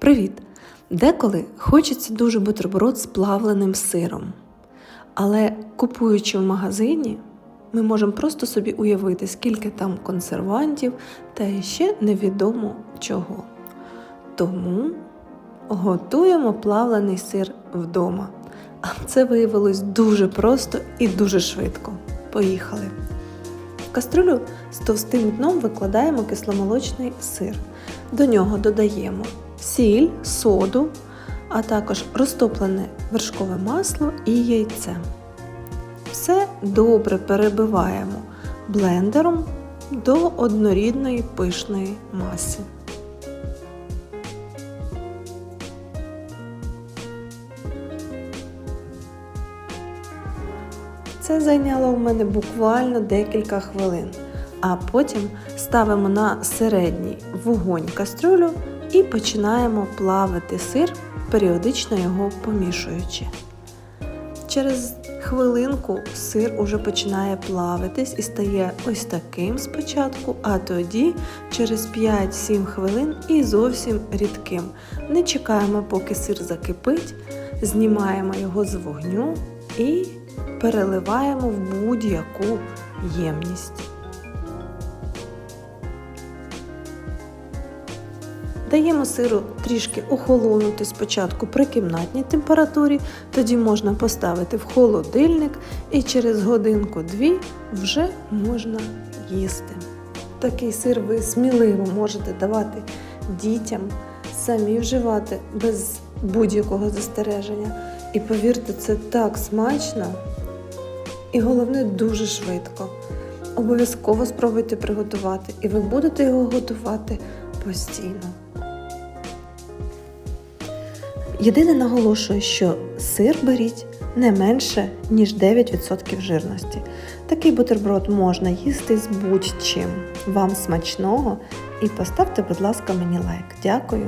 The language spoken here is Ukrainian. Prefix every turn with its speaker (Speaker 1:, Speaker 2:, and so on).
Speaker 1: Привіт! Деколи хочеться дуже бутерброд з плавленим сиром. Але купуючи в магазині, ми можемо просто собі уявити, скільки там консервантів та ще невідомо чого. Тому готуємо плавлений сир вдома. А це виявилось дуже просто і дуже швидко. Поїхали! В каструлю з товстим дном викладаємо кисломолочний сир. До нього додаємо сіль, соду, а також розтоплене вершкове масло і яйце. Все добре перебиваємо блендером до однорідної пишної маси. Це зайняло у мене буквально декілька хвилин. А потім ставимо на середній вогонь кастрюлю і починаємо плавити сир, періодично його помішуючи. Через хвилинку сир уже починає плавитись і стає ось таким спочатку, а тоді через 5-7 хвилин і зовсім рідким. Не чекаємо, поки сир закипить, знімаємо його з вогню і переливаємо в будь-яку ємність. Даємо сиру трішки охолонути спочатку при кімнатній температурі, тоді можна поставити в холодильник і через годинку-дві вже можна їсти. Такий сир ви сміливо можете давати дітям, самі вживати без будь-якого застереження. І повірте, це так смачно і головне дуже швидко. Обов'язково спробуйте приготувати, і ви будете його готувати постійно. Єдине наголошую, що сир беріть не менше, ніж 9% жирності. Такий бутерброд можна їсти з будь-чим. Вам смачного і поставте, будь ласка, мені лайк. Дякую.